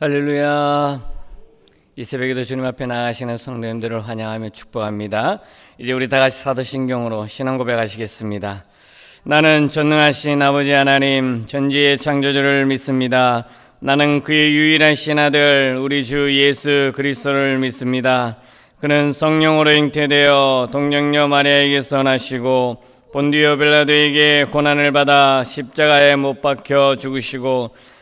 할렐루야. 이 새벽에도 주님 앞에 나가시는 성도님들을 환영하며 축복합니다. 이제 우리 다 같이 사도신경으로 신앙 고백하시겠습니다. 나는 전능하신 아버지 하나님, 전지의 창조주를 믿습니다. 나는 그의 유일한 신아들 우리 주 예수 그리스도를 믿습니다. 그는 성령으로 잉태되어 동정녀 마리아에게서 나시고 본디오 빌라도에게 고난을 받아 십자가에 못 박혀 죽으시고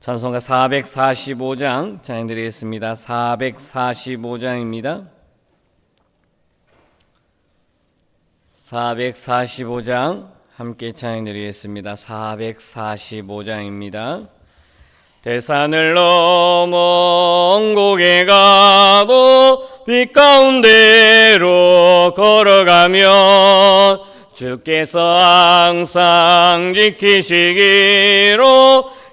찬송가 445장 찬양드리겠습니다. 445장입니다. 445장 함께 찬양드리겠습니다. 445장입니다. 대산을 넘어 언곡에 가도 빛 가운데로 걸어가면 주께서 항상 지키시기로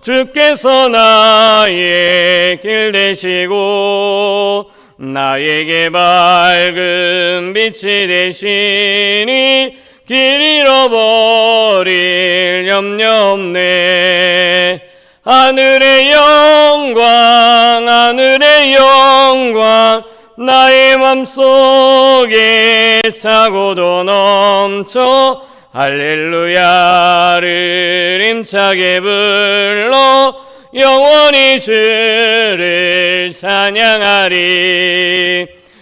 주께서 나의 길 되시고 나에게 밝은 빛이 되시니 길 잃어버릴 염려 없네. 하늘의 영광 하늘의 영광 나의 맘속에 차고도 넘쳐 할렐루야를 힘차게 불러 영원히 주를 찬양하리.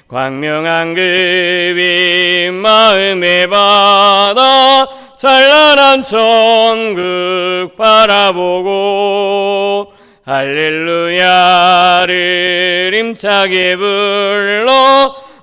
광명한 그빛 마음에 받아 찬란한 천국 바라보고. 할렐루야를 힘차게 불러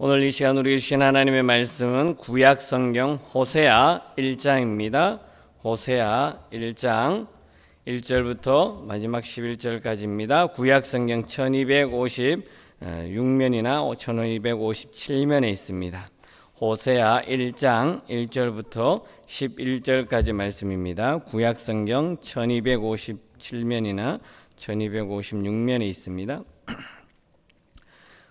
오늘 이 시간 우리 주신 하나님의 말씀은 구약 성경 호세아 1장입니다 호세아 1장 1절부터 마지막 11절까지입니다. 구약 성경 1256면이나 1257면에 있습니다. 호세아 1장 1절부터 11절까지 말씀입니다. 구약 성경 1257면이나 1256면에 있습니다.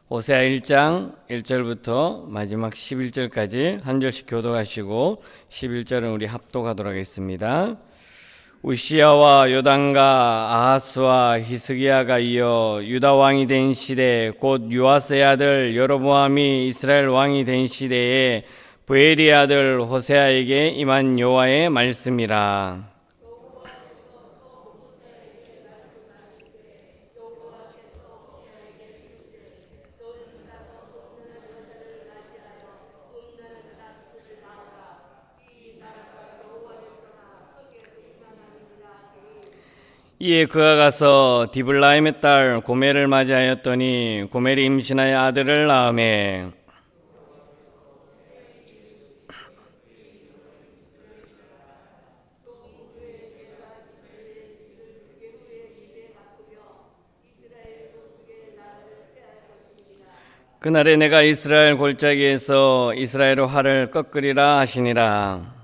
호세아 1장 1절부터 마지막 11절까지 한 절씩 교독하시고 11절은 우리 합독하도록 하겠습니다. 우시야와 요단과 아하스와 히스기야가 이어 유다 왕이 된 시대 곧 유아스의 아들 여로보암이 이스라엘 왕이 된 시대에 부엘의 아들 호세아에게 임한 여호와의 말씀이라 이에 그가 가서 디블라임의 딸 고멜을 맞이하였더니 고멜이 임신하여 아들을 낳음에 그날에 내가 이스라엘 골짜기에서 이스라엘의 활을 꺾으리라 하시니라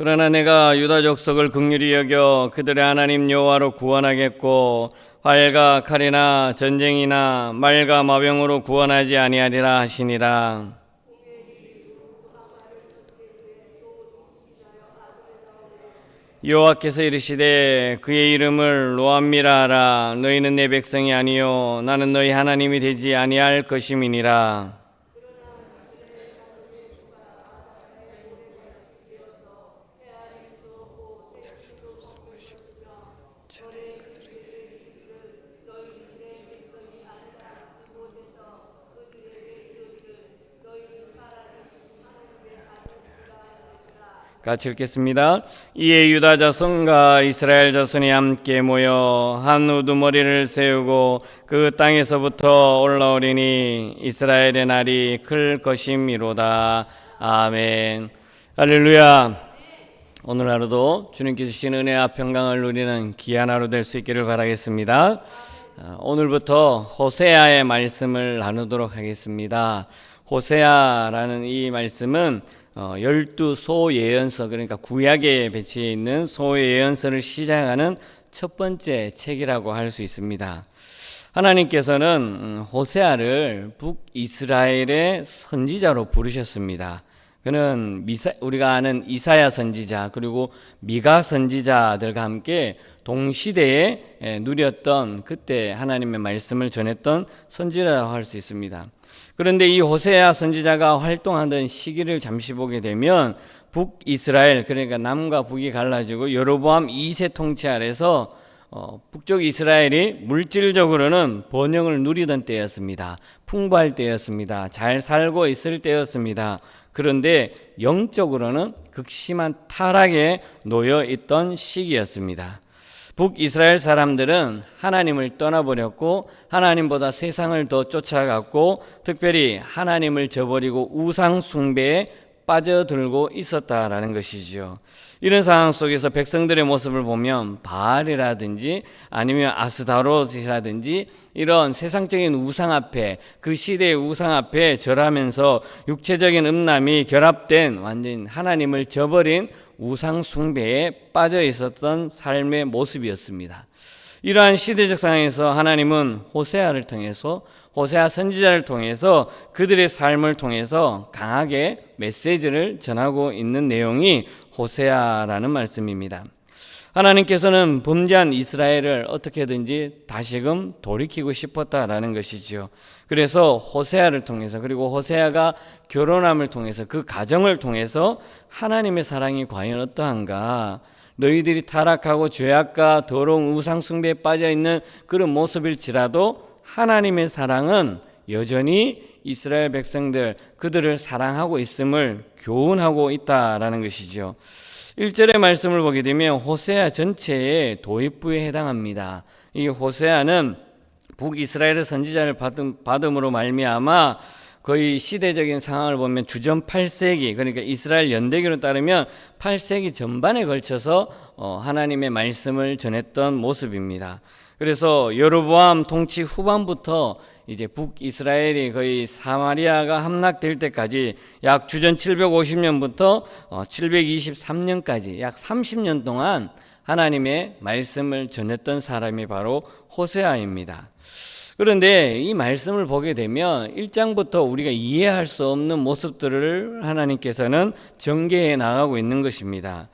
그러나 내가 유다 족속을 극률히 여겨 그들의 하나님 여호와로 구원하겠고 활과 칼이나 전쟁이나 말과 마병으로 구원하지 아니하리라 하시니라. 여호와께서 이르시되 그의 이름을 로암미라 하라 너희는 내 백성이 아니요 나는 너희 하나님이 되지 아니할 것임이니라. 같이 읽겠습니다. 이에 유다 자손과 이스라엘 자손이 함께 모여 한 우두머리를 세우고 그 땅에서부터 올라오리니 이스라엘의 날이 클 것임이로다. 아멘. 할렐루야. 오늘 하루도 주님께서 주신 은혜와 평강을 누리는 귀한 하루 될 수 있기를 바라겠습니다. 아, 오늘부터 호세아의 말씀을 나누도록 하겠습니다. 호세아라는 이 말씀은 어, 열두 소예언서 그러니까 구약에 배치해 있는 소예언서를 시작하는 첫 번째 책이라고 할 수 있습니다. 하나님께서는 음, 호세아를 북이스라엘의 선지자로 부르셨습니다. 그는 미사, 우리가 아는 이사야 선지자 그리고 미가 선지자들과 함께 동시대에 에, 누렸던 그때 하나님의 말씀을 전했던 선지자라고 할 수 있습니다. 그런데 이 호세아 선지자가 활동하던 시기를 잠시 보게 되면 북이스라엘 그러니까 남과 북이 갈라지고 여로보암 2세 통치 아래서 어, 북쪽 이스라엘이 물질적으로는 번영을 누리던 때였습니다. 풍부할 때였습니다. 잘 살고 있을 때였습니다. 그런데 영적으로는 극심한 타락에 놓여 있던 시기였습니다. 북이스라엘 사람들은 하나님을 떠나버렸고 하나님보다 세상을 더 쫓아갔고 특별히 하나님을 저버리고 우상 숭배에 빠져들고 있었다라는 것이지요. 이런 상황 속에서 백성들의 모습을 보면 바알이라든지 아니면 아스다롯이라든지 이런 세상적인 우상 앞에 그 시대의 우상 앞에 절하면서 육체적인 음란이 결합된 완전 하나님을 저버린 우상 숭배에 빠져 있었던 삶의 모습이었습니다. 이러한 시대적 상황에서 하나님은 호세아를 통해서 호세아 선지자를 통해서 그들의 삶을 통해서 강하게 메시지를 전하고 있는 내용이 호세아라는 말씀입니다. 하나님께서는 범죄한 이스라엘을 어떻게든지 다시금 돌이키고 싶었다라는 것이지요. 그래서 호세아를 통해서 그리고 호세아가 결혼함을 통해서 그 가정을 통해서 하나님의 사랑이 과연 어떠한가 너희들이 타락하고 죄악과 더러운 우상 숭배에 빠져 있는 그런 모습일지라도 하나님의 사랑은 여전히 이스라엘 백성들 그들을 사랑하고 있음을 교훈하고 있다라는 것이죠. 1절의 말씀을 보게 되면 호세아 전체의 도입부에 해당합니다. 이 호세아는 북이스라엘의 선지자를 받음, 받음으로 말미암아 거의 시대적인 상황을 보면 주전 8세기 그러니까 이스라엘 연대기로 따르면 8세기 전반에 걸쳐서 어, 하나님의 말씀을 전했던 모습입니다. 그래서 여로보암 통치 후반부터 이제 북이스라엘이 거의 사마리아가 함락될 때까지 약 주전 750년부터 723년까지 약 30년 동안 하나님의 말씀을 전했던 사람이 바로 호세아입니다. 그런데 이 말씀을 보게 되면 1장부터 우리가 이해할 수 없는 모습들을 하나님께서는 전개해 나가고 있는 것입니다.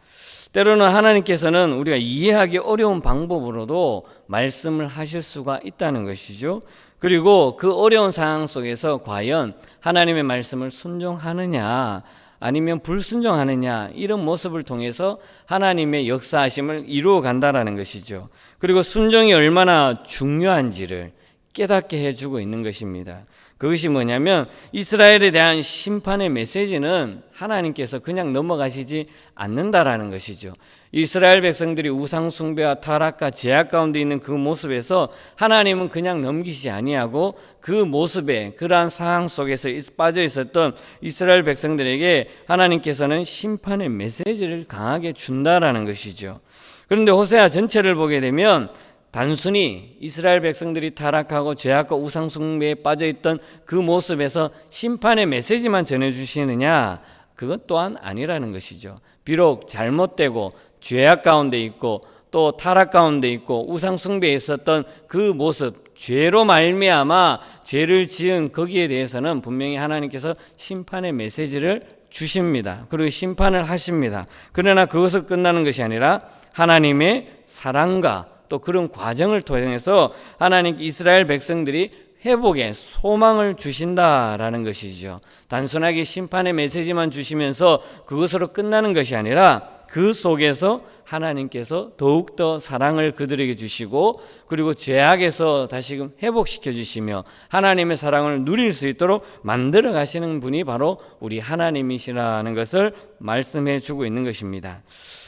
때로는 하나님께서는 우리가 이해하기 어려운 방법으로도 말씀을 하실 수가 있다는 것이죠. 그리고 그 어려운 상황 속에서 과연 하나님의 말씀을 순종하느냐, 아니면 불순종하느냐 이런 모습을 통해서 하나님의 역사하심을 이루어 간다라는 것이죠. 그리고 순종이 얼마나 중요한지를 깨닫게 해주고 있는 것입니다. 그것이 뭐냐면 이스라엘에 대한 심판의 메시지는 하나님께서 그냥 넘어가시지 않는다라는 것이죠. 이스라엘 백성들이 우상 숭배와 타락과 제약 가운데 있는 그 모습에서 하나님은 그냥 넘기지 아니하고 그 모습에 그러한 상황 속에서 빠져 있었던 이스라엘 백성들에게 하나님께서는 심판의 메시지를 강하게 준다라는 것이죠. 그런데 호세아 전체를 보게 되면 단순히 이스라엘 백성들이 타락하고 죄악과 우상 숭배에 빠져 있던 그 모습에서 심판의 메시지만 전해 주시느냐? 그것 또한 아니라는 것이죠. 비록 잘못되고 죄악 가운데 있고 또 타락 가운데 있고 우상 숭배에 있었던 그 모습 죄로 말미암아 죄를 지은 거기에 대해서는 분명히 하나님께서 심판의 메시지를 주십니다. 그리고 심판을 하십니다. 그러나 그것을 끝나는 것이 아니라 하나님의 사랑과 또 그런 과정을 통해서 하나님 이스라엘 백성들이 회복의 소망을 주신다라는 것이죠. 단순하게 심판의 메시지만 주시면서 그것으로 끝나는 것이 아니라 그 속에서 하나님께서 더욱더 사랑을 그들에게 주시고 그리고 죄악에서 다시금 회복시켜 주시며 하나님의 사랑을 누릴 수 있도록 만들어 가시는 분이 바로 우리 하나님이시라는 것을 말씀해 주고 있는 것입니다.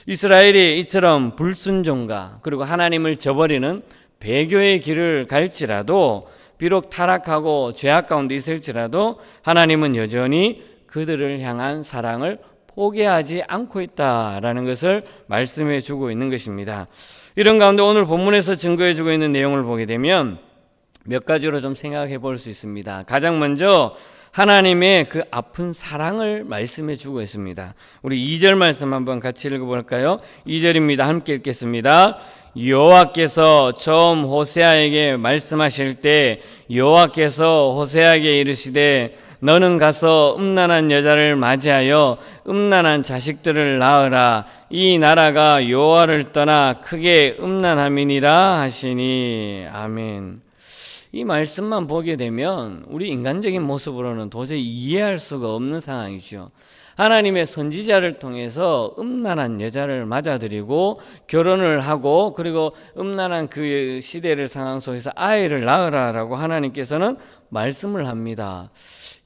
이스라엘이 이처럼 불순종과 그리고 하나님을 저버리는 배교의 길을 갈지라도 비록 타락하고 죄악 가운데 있을지라도 하나님은 여전히 그들을 향한 사랑을 포기하지 않고 있다라는 것을 말씀해 주고 있는 것입니다. 이런 가운데 오늘 본문에서 증거해 주고 있는 내용을 보게 되면 몇 가지로 좀 생각해 볼 수 있습니다. 가장 먼저 하나님의 그 아픈 사랑을 말씀해 주고 있습니다. 우리 2절 말씀 한번 같이 읽어 볼까요? 2절입니다. 함께 읽겠습니다. 여호와께서 처음 호세아에게 말씀하실 때 여호와께서 호세아에게 이르시되 너는 가서 음란한 여자를 맞이하여 음란한 자식들을 낳으라 이 나라가 여호와를 떠나 크게 음란함이니라 하시니 아멘. 이 말씀만 보게 되면 우리 인간적인 모습으로는 도저히 이해할 수가 없는 상황이죠. 하나님의 선지자를 통해서 음란한 여자를 맞아들이고 결혼을 하고 그리고 음란한 그 시대를 상황 속에서 아이를 낳으라라고 하나님께서는 말씀을 합니다.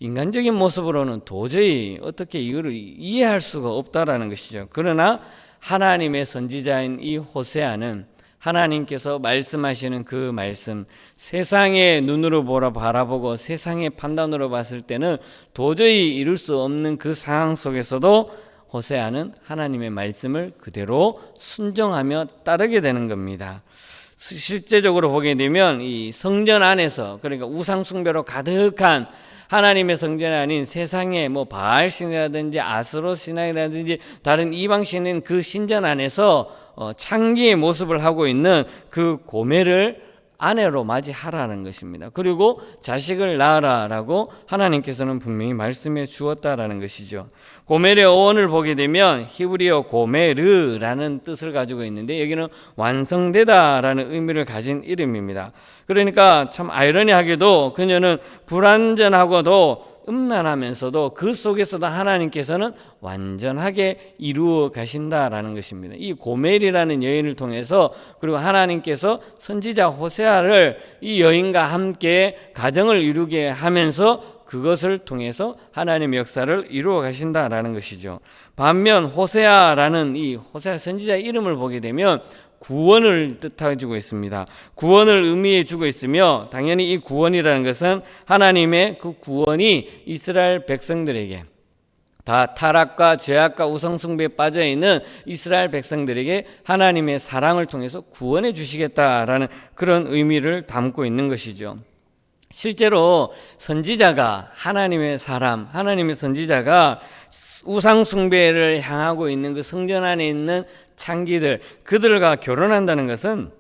인간적인 모습으로는 도저히 어떻게 이거를 이해할 수가 없다라는 것이죠. 그러나 하나님의 선지자인 이 호세아는 하나님께서 말씀하시는 그 말씀, 세상의 눈으로 보라 바라보고 세상의 판단으로 봤을 때는 도저히 이룰 수 없는 그 상황 속에서도 호세아는 하나님의 말씀을 그대로 순종하며 따르게 되는 겁니다. 실제적으로 보게 되면 이 성전 안에서 그러니까 우상 숭배로 가득한 하나님의 성전이 아닌 세상의 뭐 바알 신이라든지 아스로 신앙이라든지 다른 이방 신인 그 신전 안에서 어, 창기의 모습을 하고 있는 그 고매를 아내로 맞이하라는 것입니다. 그리고 자식을 낳으라라고 하나님께서는 분명히 말씀해 주었다라는 것이죠. 고멜의 어원을 보게 되면 히브리어 고메르라는 뜻을 가지고 있는데 여기는 완성되다라는 의미를 가진 이름입니다. 그러니까 참 아이러니하게도 그녀는 불완전하고도 음란하면서도 그 속에서도 하나님께서는 완전하게 이루어 가신다라는 것입니다. 이 고멜이라는 여인을 통해서 그리고 하나님께서 선지자 호세아를 이 여인과 함께 가정을 이루게 하면서 그것을 통해서 하나님의 역사를 이루어 가신다라는 것이죠. 반면 호세아라는 이 호세아 선지자 이름을 보게 되면 구원을 뜻하고 있습니다. 구원을 의미해 주고 있으며 당연히 이 구원이라는 것은 하나님의 그 구원이 이스라엘 백성들에게 다 타락과 죄악과 우상숭배에 빠져 있는 이스라엘 백성들에게 하나님의 사랑을 통해서 구원해 주시겠다라는 그런 의미를 담고 있는 것이죠. 실제로 선지자가 하나님의 사람, 하나님의 선지자가 우상 숭배를 향하고 있는 그 성전 안에 있는 창기들 그들과 결혼한다는 것은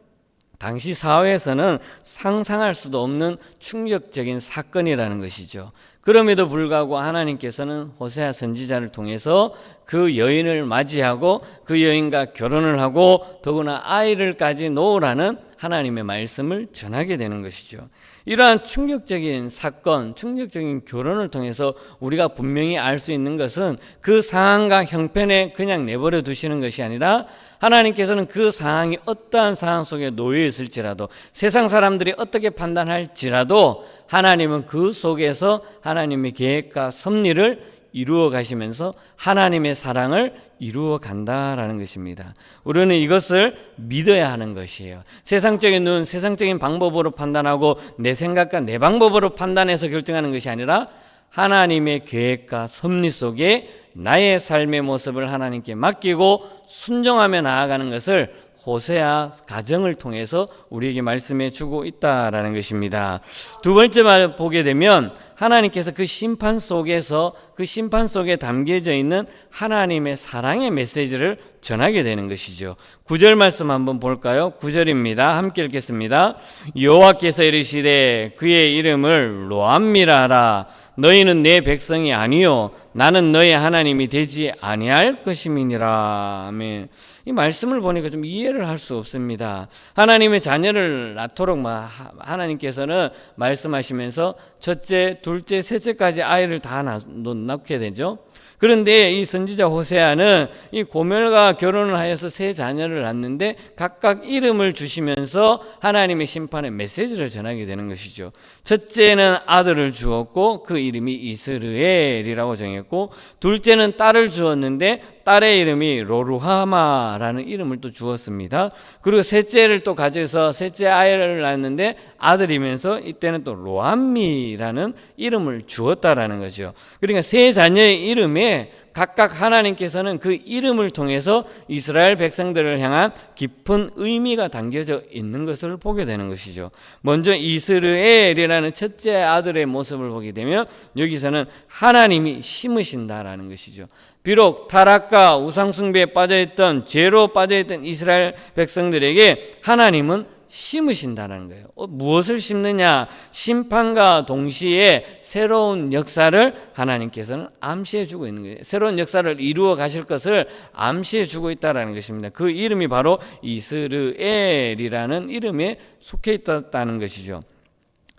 당시 사회에서는 상상할 수도 없는 충격적인 사건이라는 것이죠. 그럼에도 불구하고 하나님께서는 호세아 선지자를 통해서 그 여인을 맞이하고 그 여인과 결혼을 하고 더구나 아이를까지 놓으라는 하나님의 말씀을 전하게 되는 것이죠. 이러한 충격적인 사건, 충격적인 결혼을 통해서 우리가 분명히 알 수 있는 것은 그 상황과 형편에 그냥 내버려 두시는 것이 아니라 하나님께서는 그 상황이 어떠한 상황 속에 놓여 있을지라도 세상 사람들이 어떻게 판단할지라도 하나님은 그 속에서 하나님의 계획과 섭리를 이루어 가시면서 하나님의 사랑을 이루어 간다라는 것입니다. 우리는 이것을 믿어야 하는 것이에요. 세상적인 눈, 세상적인 방법으로 판단하고 내 생각과 내 방법으로 판단해서 결정하는 것이 아니라 하나님의 계획과 섭리 속에 나의 삶의 모습을 하나님께 맡기고 순종하며 나아가는 것을 호세아 가정을 통해서 우리에게 말씀해 주고 있다라는 것입니다. 두 번째 말 보게 되면 하나님께서 그 심판 속에서 그 심판 속에 담겨져 있는 하나님의 사랑의 메시지를 전하게 되는 것이죠. 구절 말씀 한번 볼까요? 구절입니다. 함께 읽겠습니다. 여호와께서 이르시되 그의 이름을 로암미라라 너희는 내 백성이 아니요 나는 너희 하나님이 되지 아니할 것임이니라. 아멘. 이 말씀을 보니까 좀 이해를 할 수 없습니다. 하나님의 자녀를 낳도록 막 하나님께서는 말씀하시면서 첫째, 둘째, 셋째까지 아이를 다 낳게 되죠. 그런데 이 선지자 호세아는 이 고멜과 결혼을 하여서 세 자녀를 낳는데 각각 이름을 주시면서 하나님의 심판의 메시지를 전하게 되는 것이죠. 첫째는 아들을 주었고 그 이름이 이스르엘이라고 정했고 둘째는 딸을 주었는데 딸의 이름이 로루하마라는 이름을 또 주었습니다. 그리고 셋째를 또 가져서 셋째 아이를 낳았는데 아들이면서 이때는 또 로암미라는 이름을 주었다라는 거죠. 그러니까 세 자녀의 이름에 각각 하나님께서는 그 이름을 통해서 이스라엘 백성들을 향한 깊은 의미가 담겨져 있는 것을 보게 되는 것이죠. 먼저 이스르엘이라는 첫째 아들의 모습을 보게 되면 여기서는 하나님이 심으신다라는 것이죠. 비록 타락과 우상숭배에 빠져있던 죄로 빠져있던 이스라엘 백성들에게 하나님은 심으신다는 거예요. 어, 무엇을 심느냐? 심판과 동시에 새로운 역사를 하나님께서는 암시해 주고 있는 거예요. 새로운 역사를 이루어 가실 것을 암시해 주고 있다라는 것입니다. 그 이름이 바로 이스르엘이라는 이름에 속해 있다는 것이죠.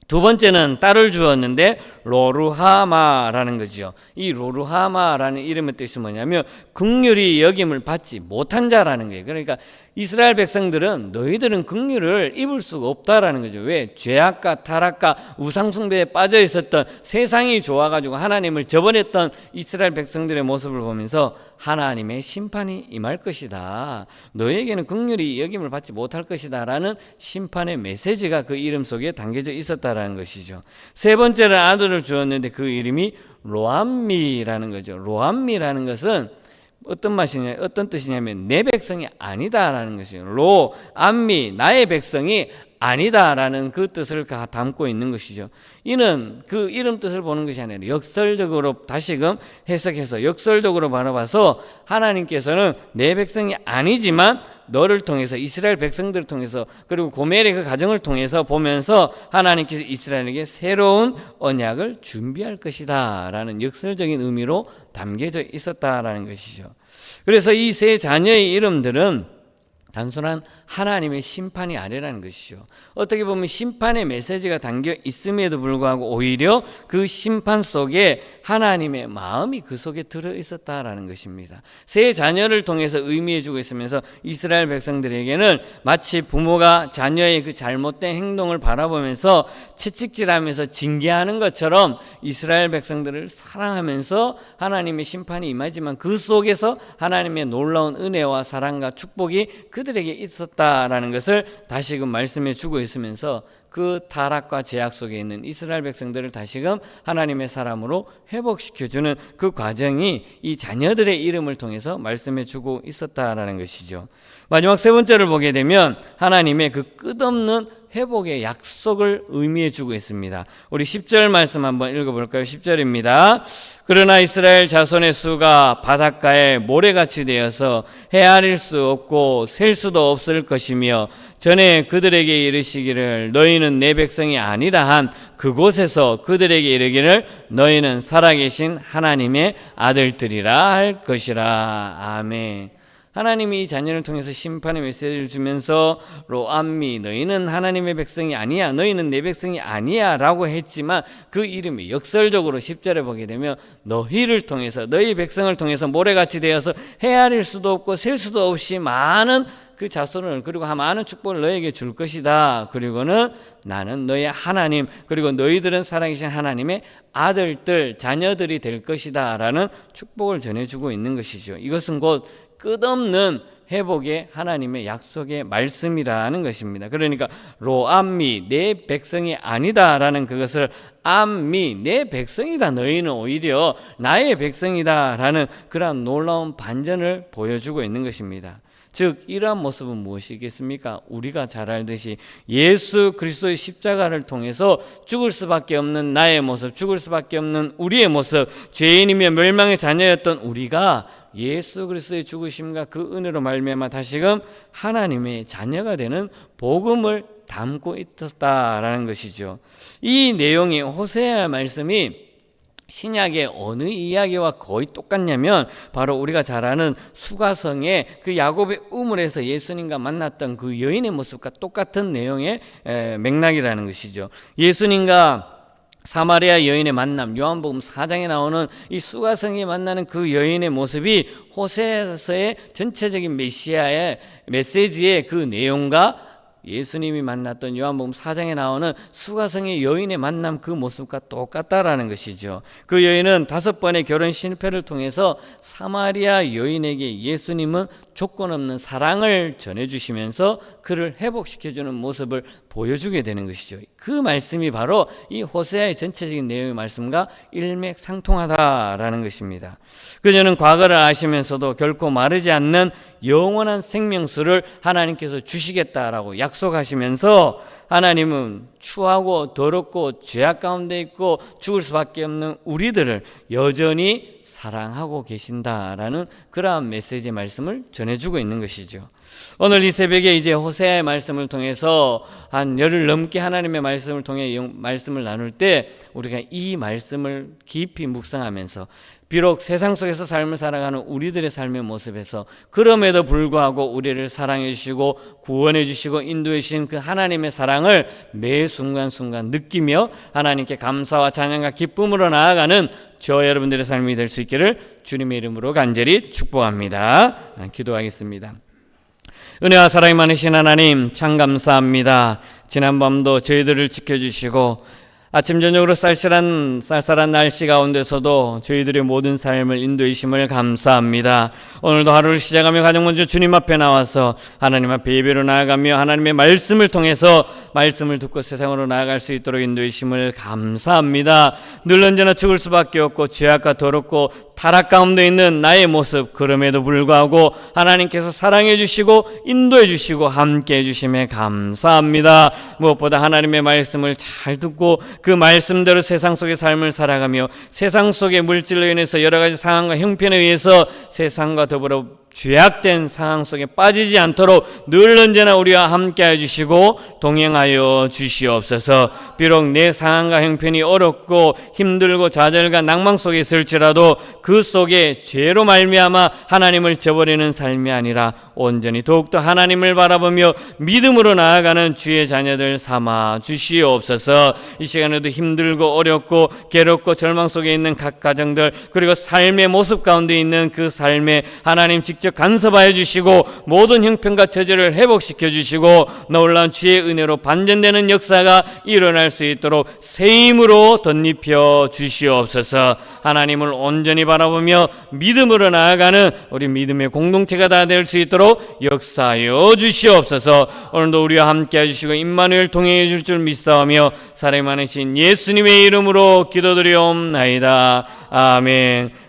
두 번째는 딸을 주었는데 로루하마라는 거죠. 이 로루하마라는 이름의 뜻이 뭐냐면 극률이 여김을 받지 못한 자라는 거예요. 그러니까 이스라엘 백성들은 너희들은 긍휼을 입을 수가 없다라는 거죠. 왜? 죄악과 타락과 우상숭배에 빠져 있었던 세상이 좋아가지고 하나님을 저버렸던 이스라엘 백성들의 모습을 보면서 하나님의 심판이 임할 것이다. 너에게는 긍휼이 여김을 받지 못할 것이다라는 심판의 메시지가 그 이름 속에 담겨져 있었다라는 것이죠. 세 번째는 아들을 주었는데 그 이름이 로암미라는 거죠. 로암미라는 것은 어떤 맛이냐, 어떤 뜻이냐면 내 백성이 아니다라는 것이에요. 로, 암미, 나의 백성이 아니다라는 그 뜻을 담고 있는 것이죠. 이는 그 이름 뜻을 보는 것이 아니라 역설적으로 다시금 해석해서 역설적으로 바라봐서 하나님께서는 내 백성이 아니지만 너를 통해서 이스라엘 백성들을 통해서 그리고 고멜의 그 가정을 통해서 보면서 하나님께서 이스라엘에게 새로운 언약을 준비할 것이다라는 역설적인 의미로 담겨져 있었다라는 것이죠. 그래서 이 세 자녀의 이름들은 단순한 하나님의 심판이 아니라는 것이죠. 어떻게 보면 심판의 메시지가 담겨 있음에도 불구하고 오히려 그 심판 속에 하나님의 마음이 그 속에 들어 있었다라는 것입니다. 세 자녀를 통해서 의미해 주고 있으면서 이스라엘 백성들에게는 마치 부모가 자녀의 그 잘못된 행동을 바라보면서 채찍질하면서 징계하는 것처럼 이스라엘 백성들을 사랑하면서 하나님의 심판이 임하지만 그 속에서 하나님의 놀라운 은혜와 사랑과 축복이 그 그들에게 있었다라는 것을 다시금 말씀해 주고 있으면서 그 타락과 제약 속에 있는 이스라엘 백성들을 다시금 하나님의 사람으로 회복시켜 주는 그 과정이 이 자녀들의 이름을 통해서 말씀해 주고 있었다라는 것이죠. 마지막 세 번째를 보게 되면 하나님의 그 끝없는 회복의 약속을 의미해 주고 있습니다. 우리 10절 말씀 한번 읽어볼까요? 10절입니다. 그러나 이스라엘 자손의 수가 바닷가에 모래같이 되어서 헤아릴 수 없고 셀 수도 없을 것이며 전에 그들에게 이르시기를 너희는 내 백성이 아니라 한 그곳에서 그들에게 이르기를 너희는 살아계신 하나님의 아들들이라 할 것이라. 아멘. 하나님이 이 자녀를 통해서 심판의 메시지를 주면서 로암미 너희는 하나님의 백성이 아니야 너희는 내 백성이 아니야 라고 했지만 그 이름이 역설적으로 10절에 보게 되면 너희를 통해서 너희 백성을 통해서 모래같이 되어서 헤아릴 수도 없고 셀 수도 없이 많은 그 자손을 그리고 많은 축복을 너에게 줄 것이다. 그리고는 나는 너의 하나님 그리고 너희들은 살아계신 하나님의 아들들 자녀들이 될 것이다라는 축복을 전해주고 있는 것이죠. 이것은 곧 끝없는 회복의 하나님의 약속의 말씀이라는 것입니다. 그러니까 로암미 내 백성이 아니다라는 그것을 암미 내 백성이다 너희는 오히려 나의 백성이다라는 그러한 놀라운 반전을 보여주고 있는 것입니다. 즉 이러한 모습은 무엇이겠습니까? 우리가 잘 알듯이 예수 그리스도의 십자가를 통해서 죽을 수밖에 없는 나의 모습, 죽을 수밖에 없는 우리의 모습, 죄인이며 멸망의 자녀였던 우리가 예수 그리스도의 죽으심과 그 은혜로 말미암아 다시금 하나님의 자녀가 되는 복음을 담고 있었다라는 것이죠. 이 내용이 호세아 말씀이 신약의 어느 이야기와 거의 똑같냐면 바로 우리가 잘 아는 수가성의 그 야곱의 우물에서 예수님과 만났던 그 여인의 모습과 똑같은 내용의 맥락이라는 것이죠. 예수님과 사마리아 여인의 만남, 요한복음 4장에 나오는 이 수가성이 만나는 그 여인의 모습이 호세에서의 전체적인 메시아의 메시지의 그 내용과 예수님이 만났던 요한복음 4장에 나오는 수가성의 여인의 만남 그 모습과 똑같다라는 것이죠. 그 여인은 다섯 번의 결혼 실패를 통해서 사마리아 여인에게 예수님은 조건 없는 사랑을 전해 주시면서 그를 회복시켜 주는 모습을 보여주게 되는 것이죠. 그 말씀이 바로 이 호세아의 전체적인 내용의 말씀과 일맥상통하다라는 것입니다. 그녀는 과거를 아시면서도 결코 마르지 않는 영원한 생명수를 하나님께서 주시겠다라고 약속하시면서 하나님은 추하고 더럽고 죄악 가운데 있고 죽을 수밖에 없는 우리들을 여전히 사랑하고 계신다라는 그러한 메시지 말씀을 전해주고 있는 것이죠. 오늘 이 새벽에 이제 호세아의 말씀을 통해서 한 열흘 넘게 하나님의 말씀을 통해 말씀을 나눌 때 우리가 이 말씀을 깊이 묵상하면서 비록 세상 속에서 삶을 살아가는 우리들의 삶의 모습에서 그럼에도 불구하고 우리를 사랑해 주시고 구원해 주시고 인도해 주신 그 하나님의 사랑을 매 순간순간 느끼며 하나님께 감사와 찬양과 기쁨으로 나아가는 저 여러분들의 삶이 될 수 있기를 주님의 이름으로 간절히 축복합니다. 기도하겠습니다. 은혜와 사랑이 많으신 하나님 참 감사합니다. 지난밤도 저희들을 지켜주시고 아침 저녁으로 쌀쌀한 쌀쌀한 날씨 가운데서도 저희들의 모든 삶을 인도이심을 감사합니다. 오늘도 하루를 시작하며 가장 먼저 주님 앞에 나와서 하나님 앞에 예배로 나아가며 하나님의 말씀을 통해서 말씀을 듣고 세상으로 나아갈 수 있도록 인도이심을 감사합니다. 늘 언제나 죽을 수밖에 없고 죄악과 더럽고 타락 가운데 있는 나의 모습 그럼에도 불구하고 하나님께서 사랑해 주시고 인도해 주시고 함께 해 주심에 감사합니다. 무엇보다 하나님의 말씀을 잘 듣고 그 말씀대로 세상 속의 삶을 살아가며 세상 속의 물질로 인해서 여러 가지 상황과 형편에 의해서 세상과 더불어 죄악된 상황 속에 빠지지 않도록 늘 언제나 우리와 함께 해주시고 동행하여 주시옵소서. 비록 내 상황과 형편이 어렵고 힘들고 좌절과 낭망 속에 있을지라도 그 속에 죄로 말미암아 하나님을 저버리는 삶이 아니라 온전히 더욱더 하나님을 바라보며 믿음으로 나아가는 주의 자녀들 삼아 주시옵소서. 이 시간에도 힘들고 어렵고 괴롭고 절망 속에 있는 각 가정들 그리고 삶의 모습 가운데 있는 그 삶에 하나님 직접 직접 간섭하여 주시고 모든 형편과 처지를 회복시켜 주시고 놀라운 주의 은혜로 반전되는 역사가 일어날 수 있도록 새 힘으로 덧입혀 주시옵소서. 하나님을 온전히 바라보며 믿음으로 나아가는 우리 믿음의 공동체가 다 될 수 있도록 역사하여 주시옵소서. 오늘도 우리와 함께 해주시고 임마누엘 동행해 줄줄 믿사오며 사랑이 많으신 예수님의 이름으로 기도드리옵나이다. 아멘